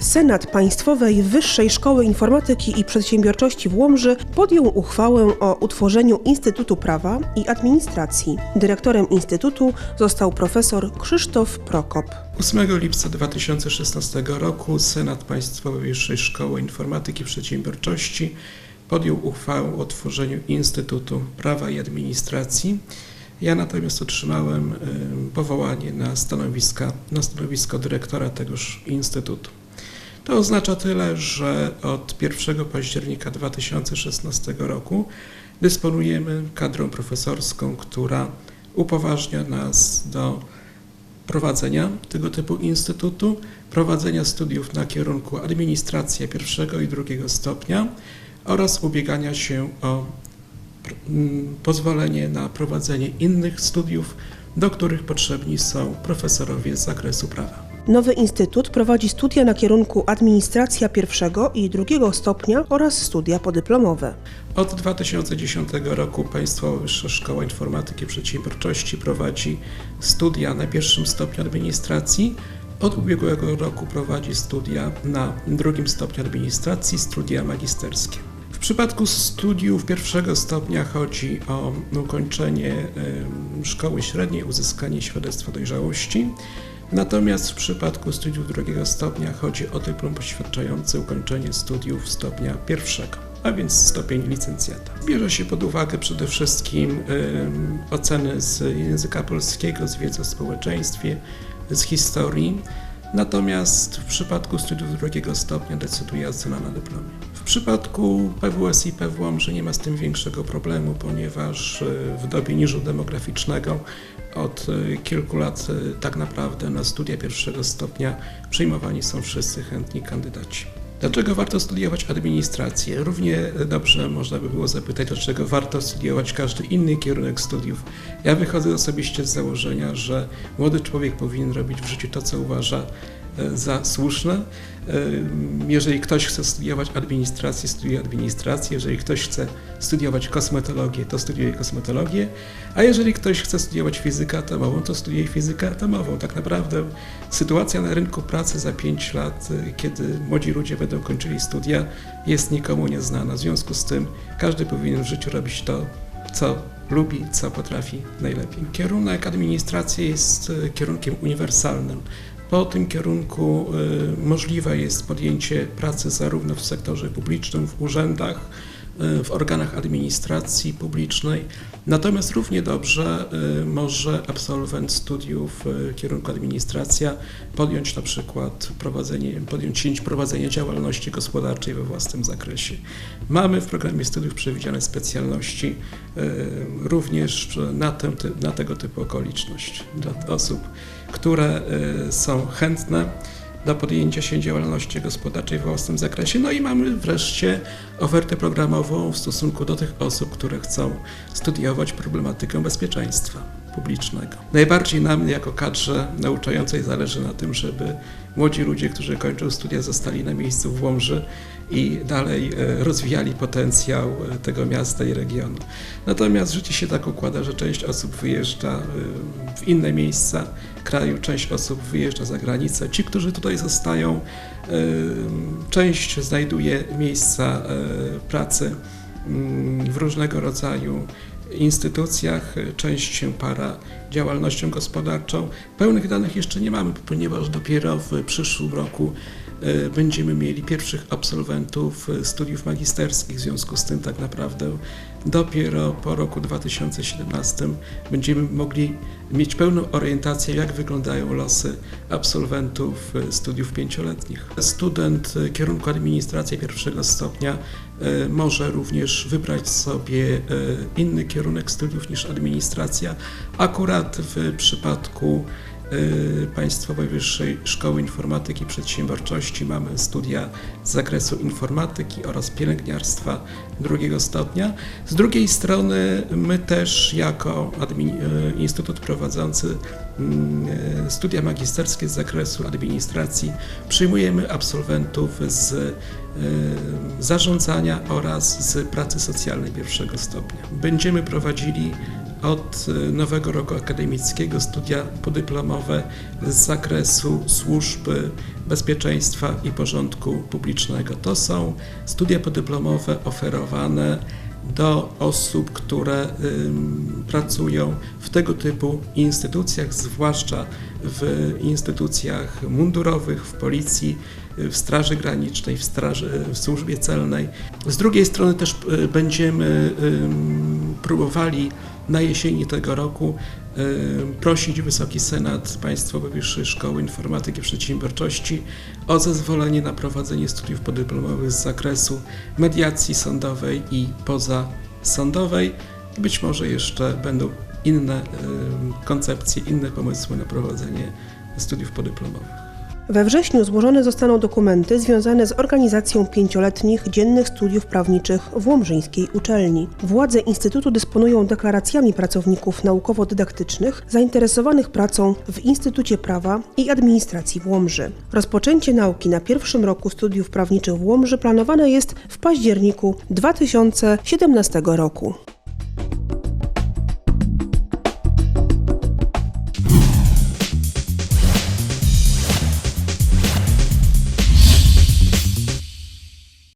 Senat Państwowej Wyższej Szkoły Informatyki i Przedsiębiorczości w Łomży podjął uchwałę o utworzeniu Instytutu Prawa i Administracji. Dyrektorem Instytutu został profesor Krzysztof Prokop. 8 lipca 2016 roku Senat Państwowej Wyższej Szkoły Informatyki i Przedsiębiorczości podjął uchwałę o tworzeniu Instytutu Prawa i Administracji. Ja natomiast otrzymałem em, powołanie na, stanowiska, na stanowisko dyrektora tegoż instytutu. To oznacza tyle, że od 1 października 2016 roku dysponujemy kadrą profesorską, która upoważnia nas do prowadzenia tego typu instytutu, prowadzenia studiów na kierunku administracja pierwszego i drugiego stopnia oraz ubiegania się o pozwolenie na prowadzenie innych studiów, do których potrzebni są profesorowie z zakresu prawa. Nowy instytut prowadzi studia na kierunku administracja pierwszego i drugiego stopnia oraz studia podyplomowe. Od 2010 roku Państwowa Wyższa Szkoła Informatyki i Przedsiębiorczości prowadzi studia na pierwszym stopniu administracji. Od ubiegłego roku prowadzi studia na drugim stopniu administracji, studia magisterskie. Przypadku studiów pierwszego stopnia chodzi o ukończenie szkoły średniej, uzyskanie świadectwa dojrzałości. Natomiast w przypadku studiów drugiego stopnia chodzi o dyplom poświadczający ukończenie studiów stopnia pierwszego, a więc stopień licencjata. Bierze się pod uwagę przede wszystkim oceny z języka polskiego, z wiedzy o społeczeństwie, z historii. Natomiast w przypadku studiów drugiego stopnia decyduje ocena na dyplomie. W przypadku PWS i PWOM, że nie ma z tym większego problemu, ponieważ e, w dobie niżu demograficznego od e, kilku lat e, tak naprawdę na studia pierwszego stopnia przyjmowani są wszyscy chętni kandydaci. Dlaczego warto studiować administrację? Równie dobrze można by było zapytać, dlaczego warto studiować każdy inny kierunek studiów. Ja wychodzę osobiście z założenia, że młody człowiek powinien robić w życiu to, co uważa za słuszne. E, Jeżeli ktoś chce studiować administrację, studiuje administrację. Jeżeli ktoś chce studiować kosmetologię, to studiuje kosmetologię. A jeżeli ktoś chce studiować fizykę atomową, to studiuje fizykę atomową. Tak naprawdę sytuacja na rynku pracy za 5 lat, y, kiedy młodzi ludzie będą kończyli studia, jest nikomu nieznana. W związku z tym każdy powinien w życiu robić to, co lubi, co potrafi najlepiej. Kierunek administracji jest kierunkiem uniwersalnym. Po tym kierunku y, możliwe jest podjęcie pracy zarówno w sektorze publicznym, w urzędach, w organach administracji publicznej. Natomiast równie dobrze y, może absolwent studiów y, kierunku administracja podjąć na przykład prowadzenie, podjąć chęć prowadzenia działalności gospodarczej we własnym zakresie. Mamy w programie studiów przewidziane specjalności y, również na, ten, na tego typu okoliczność dla osób, które są chętne do podjęcia się działalności gospodarczej w własnym zakresie. No i mamy wreszcie ofertę programową w stosunku do tych osób, które chcą studiować problematykę bezpieczeństwa publicznego. Najbardziej nam jako kadrze nauczającej zależy na tym, żeby młodzi ludzie, którzy kończą studia, zostali na miejscu w Łomży i dalej e, rozwijali potencjał e, tego miasta i regionu. Natomiast życie się tak układa, że część osób wyjeżdża e, w inne miejsca kraju, część osób wyjeżdża za granicę. Ci, którzy tutaj zostają, część znajduje miejsca pracy mm, w różnego rodzaju instytucjach, e, część się para działalnością gospodarczą. Pełnych danych jeszcze nie mamy, ponieważ dopiero w przyszłym roku będziemy mieli pierwszych absolwentów e, studiów magisterskich. W związku z tym tak naprawdę dopiero po roku 2017 będziemy mogli mieć pełną orientację, jak wyglądają losy absolwentów e, studiów pięcioletnich. Student e, kierunku administracji pierwszego stopnia e, może również wybrać sobie e, inny kierunek studiów niż administracja. Akurat w przypadku e, Państwowej Wyższej Szkoły Informatyki i Przedsiębiorczości mamy studia z zakresu informatyki oraz pielęgniarstwa drugiego stopnia. Z drugiej strony my też jako e, Instytut prowadzący mm, e, studia magisterskie z zakresu administracji przyjmujemy absolwentów z zarządzania oraz z pracy socjalnej pierwszego stopnia. Będziemy prowadzili od y, nowego roku akademickiego studia podyplomowe z zakresu służby bezpieczeństwa i porządku publicznego. To są studia podyplomowe oferowane do osób, które pracują w tego typu instytucjach, zwłaszcza w instytucjach mundurowych, w policji, w Straży Granicznej, w, straży, w służbie celnej. Z drugiej strony też y, będziemy próbowali na jesieni tego roku y, prosić Wysoki Senat Państwowej Wyższej Szkoły Informatyki i Przedsiębiorczości o zezwolenie na prowadzenie studiów podyplomowych z zakresu mediacji sądowej i pozasądowej. Być może jeszcze będą inne y, koncepcje, inne pomysły na prowadzenie studiów podyplomowych. We wrześniu złożone zostaną dokumenty związane z organizacją pięcioletnich dziennych studiów prawniczych w Łomżyńskiej uczelni. Władze Instytutu dysponują deklaracjami pracowników naukowo-dydaktycznych zainteresowanych pracą w Instytucie Prawa i Administracji w Łomży. Rozpoczęcie nauki na pierwszym roku studiów prawniczych w Łomży planowane jest w październiku 2017 roku.